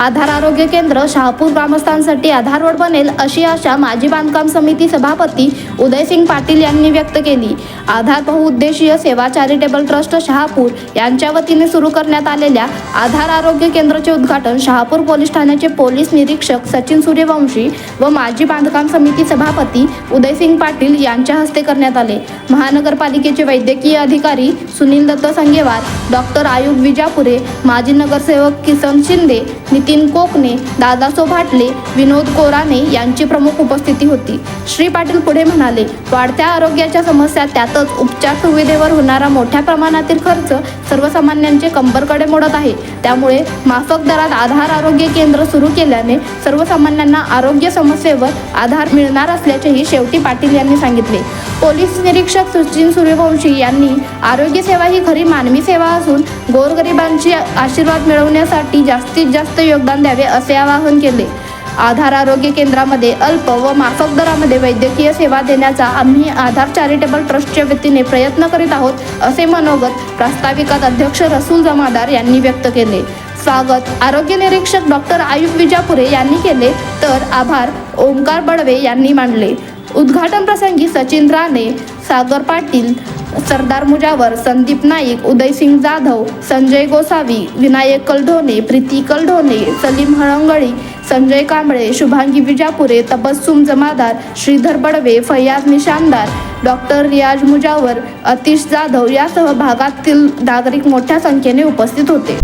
आधार आरोग्य केंद्र शहापूर ग्रामस्थांसाठी आधार रोड बनेल अशी आशा माजी बांधकाम समिती सभापती उदयसिंग पाटील यांनी व्यक्त केली. आधार बहुउद्देशीय सेवा चॅरिटेबल ट्रस्ट शहापूर यांच्या वतीने सुरू करण्यात आलेल्या आधार आरोग्य केंद्राचे उद्घाटन शहापूर पोलीस ठाण्याचे पोलीस निरीक्षक सचिन सूर्यवंशी व माजी बांधकाम समिती सभापती उदयसिंग पाटील यांच्या हस्ते करण्यात आले. महानगरपालिकेचे वैद्यकीय अधिकारी सुनील दत्त संगेवार डॉक्टर आयुब विजापुरे माजी नगरसेवक किसन शिंदे नितीन कोकणे दादासो भाटले विनोद कोराने यांची प्रमुख उपस्थिती होती. श्री पाटील पुढे म्हणाले वाढत्या आरोग्याच्या समस्या त्यातच उपचार सुविधेवर होणारा मोठ्या प्रमाणातील खर्च सर्वसामान्यांचे कंबरकडे मोडत आहे. त्यामुळे माफक दरात आधार आरोग्य केंद्र सुरू केल्याने सर्वसामान्यांना आरोग्य समस्येवर आधार मिळणार असल्याचेही शेवटी पाटील यांनी सांगितले. पोलीस निरीक्षक सचिन सूर्यवंशी यांनी आरोग्य सेवा ही खरी मानवी सेवा असून गोरगरिबांची आशीर्वाद मिळवण्यासाठी जास्तीत जास्त योगदान द्यावे असे आवाहन केले. आधार आरोग्य केंद्रामध्ये अल्प व माफक दरामध्ये वैद्यकीय सेवा देण्याचा आम्ही आधार चॅरिटेबल ट्रस्टच्या वतीने प्रयत्न करीत आहोत असे मनोगत प्रास्ताविकात अध्यक्ष रसूल जमादार यांनी व्यक्त केले. स्वागत आरोग्य निरीक्षक डॉक्टर आयुष विजापुरे यांनी केले तर आभार ओंकार बडवे यांनी मांडले उद्घाटन प्रसंगी सचिन राणे सागर पाटील सरदार मुजावर संदीप नाईक उदयसिंग जाधव संजय गोसावी विनायक कलढोणे प्रीती कलढोणे सलीम हळंगळी संजय कांबळे शुभांगी विजापुरे तबस्सुम जमादार श्रीधर बडवे फैयाज निशानदार डॉक्टर रियाज मुजावर अतिश जाधव यासह भागातील नागरिक मोठ्या संख्येने उपस्थित होते.